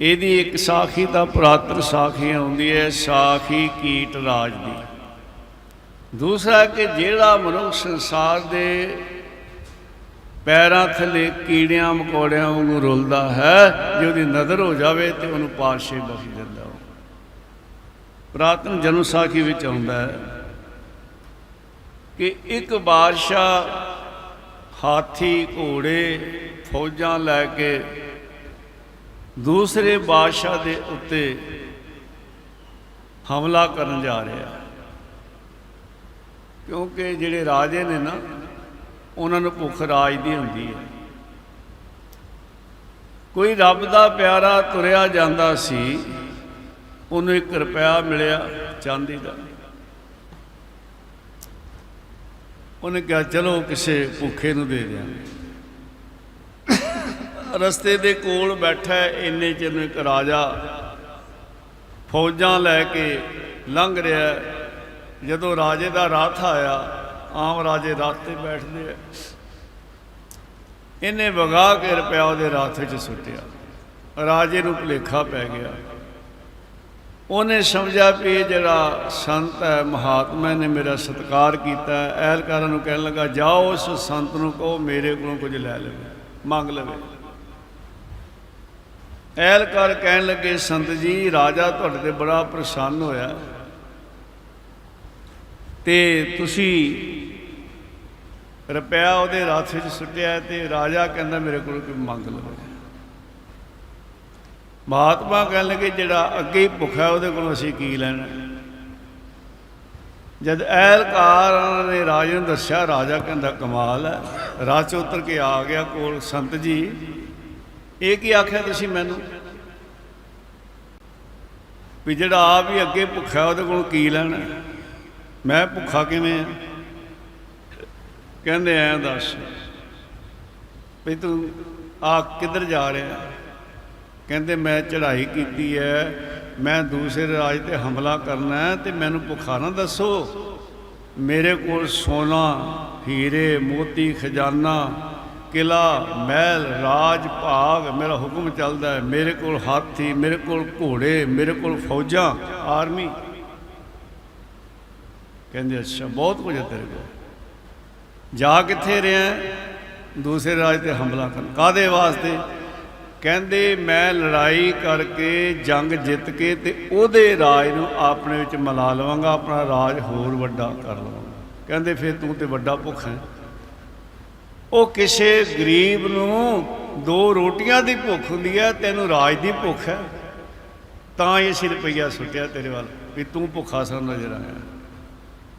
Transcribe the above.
ਇਹਦੀ ਇੱਕ ਸਾਖੀ ਤਾਂ ਪੁਰਾਤਨ ਸਾਖੀ ਆਉਂਦੀ ਹੈ, ਸਾਖੀ ਕੀਟ ਰਾਜ ਦੀ। ਦੂਸਰਾ ਕਿ ਜਿਹੜਾ ਮਨੁੱਖ ਸੰਸਾਰ ਦੇ ਪੈਰਾਂ ਥੱਲੇ ਕੀੜਿਆਂ ਮਕੌੜਿਆਂ ਵਾਂਗੂ ਰੁਲਦਾ ਹੈ, ਜੇ ਉਹਦੀ ਨਜ਼ਰ ਹੋ ਜਾਵੇ ਤੇ ਉਹਨੂੰ ਪਾਤਸ਼ਾਹ ਬਖਸ਼ ਦਿੰਦਾ ਉਹ। ਪੁਰਾਤਨ ਜਨਮ ਸਾਖੀ ਵਿੱਚ ਆਉਂਦਾ ਹੈ ਕਿ ਇੱਕ ਬਾਦਸ਼ਾਹ ਹਾਥੀ ਘੋੜੇ ਫੌਜਾਂ ਲੈ ਕੇ ਦੂਸਰੇ ਬਾਦਸ਼ਾਹ ਦੇ ਉੱਤੇ ਹਮਲਾ ਕਰਨ ਜਾ ਰਿਹਾ। ਕਿਉਂਕਿ ਜਿਹੜੇ ਰਾਜੇ ਨੇ ਨਾ, ਉਹਨਾਂ ਨੂੰ ਭੁੱਖ ਰਾਜ ਦੀ ਹੁੰਦੀ ਹੈ। ਕੋਈ ਰੱਬ ਦਾ ਪਿਆਰਾ ਤੁਰਿਆ ਜਾਂਦਾ ਸੀ, ਉਹਨੂੰ ਇੱਕ ਰੁਪਿਆ ਮਿਲਿਆ ਚਾਂਦੀ ਦਾ। ਉਹਨੇ ਕਿਹਾ, ਚਲੋ ਕਿਸੇ ਭੁੱਖੇ ਨੂੰ ਦੇ ਦਿਆਂਗੇ। ਰਸਤੇ ਦੇ ਕੋਲ ਬੈਠਾ ਇੰਨੇ ਚਿਰ ਨੂੰ ਇੱਕ ਰਾਜਾ। ਫੌਜਾਂ ਲੈ ਕੇ ਲੰਘ ਰਿਹਾ ਜਦੋਂ ਰਾਜੇ ਦਾ ਰਾਥ ਆਇਆ, ਆਮ ਰਾਜੇ ਰਾਤ ਤੇ ਬੈਠਦੇ ਆ। ਇਹਨੇ ਵਗਾ ਕੇ ਰੁਪਿਆ ਉਹਦੇ ਰਥ ਵਿੱਚ ਸੁੱਟਿਆ। ਰਾਜੇ ਨੂੰ ਭੁਲੇਖਾ ਪੈ ਗਿਆ। ਉਹਨੇ ਸਮਝਿਆ ਵੀ ਇਹ ਜਿਹੜਾ ਸੰਤ ਹੈ, ਮਹਾਤਮਾ ਨੇ ਮੇਰਾ ਸਤਿਕਾਰ ਕੀਤਾ ਐਲਕਾਰਾਂ ਨੂੰ ਕਹਿਣ ਲੱਗਾ, ਜਾਓ, ਉਸ ਸੰਤ ਨੂੰ ਕਹੋ, ਮੇਰੇ ਕੋਲੋਂ ਕੁਝ ਲੈ ਲਵੇ, ਮੰਗ ਲਵੇ। ਐਲਕਾਰ ਕਹਿਣ ਲੱਗੇ, ਸੰਤ ਜੀ, ਰਾਜਾ ਤੁਹਾਡੇ ਤੇ ਬੜਾ ਪ੍ਰਸੰਨ ਹੋਇਆ ਤੇ ਤੁਸੀਂ ਰੁਪਿਆ ਉਹਦੇ ਰਥ 'ਚ ਸੁੱਟਿਆ ਤੇ ਰਾਜਾ ਕਹਿੰਦਾ, ਮੇਰੇ ਕੋਲ ਕੋਈ ਮੰਗ ਲਓ। ਮਹਾਤਮਾ ਕਹਿਣ ਲੱਗੇ, ਜਿਹੜਾ ਅੱਗੇ ਹੀ ਭੁੱਖਾ ਉਹਦੇ ਕੋਲੋਂ ਅਸੀਂ ਕੀ ਲੈਣਾ? ਜਦ ਅਹਿਲਕਾਰ ਨੇ ਰਾਜੇ ਨੂੰ ਦੱਸਿਆ, ਰਾਜਾ ਕਹਿੰਦਾ, ਕਮਾਲ ਹੈ। ਰਾਹ ਉਤਰ ਕੇ ਆ ਗਿਆ ਕੋਲ, ਸੰਤ ਜੀ ਇਹ ਕੀ ਆਖਿਆ ਤੁਸੀਂ ਮੈਨੂੰ? ਵੀ ਜਿਹੜਾ ਆਪ ਹੀ ਅੱਗੇ ਭੁੱਖਾ ਉਹਦੇ ਕੋਲੋਂ ਕੀ ਲੈਣਾ? ਮੈਂ ਭੁੱਖਾ ਕਿਵੇਂ ਆ? ਕਹਿੰਦੇ ਐਂ ਦੱਸ, ਵੀ ਤੂੰ ਆ ਕਿੱਧਰ ਜਾ ਰਿਹਾ? ਕਹਿੰਦੇ ਮੈਂ ਚੜ੍ਹਾਈ ਕੀਤੀ ਹੈ ਮੈਂ ਦੂਸਰੇ ਰਾਜ ਤੇ ਹਮਲਾ ਕਰਨਾ ਹੈ ਤੇ ਮੈਨੂੰ ਭੁੱਖਾ ਨਾ ਦੱਸੋ। ਮੇਰੇ ਕੋਲ ਸੋਨਾ, ਹੀਰੇ, ਮੋਤੀ, ਖਜ਼ਾਨਾ ਕਿਲਾ, ਮਹਿਲ, ਰਾਜ, ਭਾਗ, ਮੇਰਾ ਹੁਕਮ ਚੱਲਦਾ ਹੈ। ਮੇਰੇ ਕੋਲ ਹਾਥੀ, ਮੇਰੇ ਕੋਲ ਘੋੜੇ, ਮੇਰੇ ਕੋਲ ਫੌਜਾਂ, ਆਰਮੀ। ਕਹਿੰਦੇ, ਅੱਛਾ, ਬਹੁਤ ਕੁਝ ਹੈ ਤੇਰੇ ਕੋਲ। ਜਾ ਕਿੱਥੇ ਰਿਹਾ ਦੂਸਰੇ ਰਾਜ ਤੇ ਹਮਲਾ ਕਰਨ। ਕਾਦੇ ਵਾਸਤੇ? ਕਹਿੰਦੇ, ਮੈਂ ਲੜਾਈ ਕਰਕੇ ਜੰਗ ਜਿੱਤ ਕੇ ਤੇ ਉਹਦੇ ਰਾਜ ਨੂੰ ਆਪਣੇ ਵਿੱਚ ਮਿਲਾ ਲਵਾਂਗਾ, ਆਪਣਾ ਰਾਜ ਹੋਰ ਵੱਡਾ ਕਰ ਲਵਾਂਗਾ। ਕਹਿੰਦੇ, ਫਿਰ ਤੂੰ ਤੇ ਵੱਡਾ ਭੁੱਖ ਹੈ। ਉਹ ਕਿਸੇ ਗਰੀਬ ਨੂੰ ਦੋ ਰੋਟੀਆਂ ਦੀ ਭੁੱਖ ਹੁੰਦੀ ਹੈ, ਤੈਨੂੰ ਰਾਜ ਦੀ ਭੁੱਖ ਹੈ। ਤਾਂ ਇਹ ਸੀ ਰੁਪਈਆ ਸੁੱਟਿਆ ਤੇਰੇ ਵੱਲ ਵੀ ਤੂੰ ਭੁੱਖਾ ਸਾ ਨਜ਼ਰ ਆਇਆ।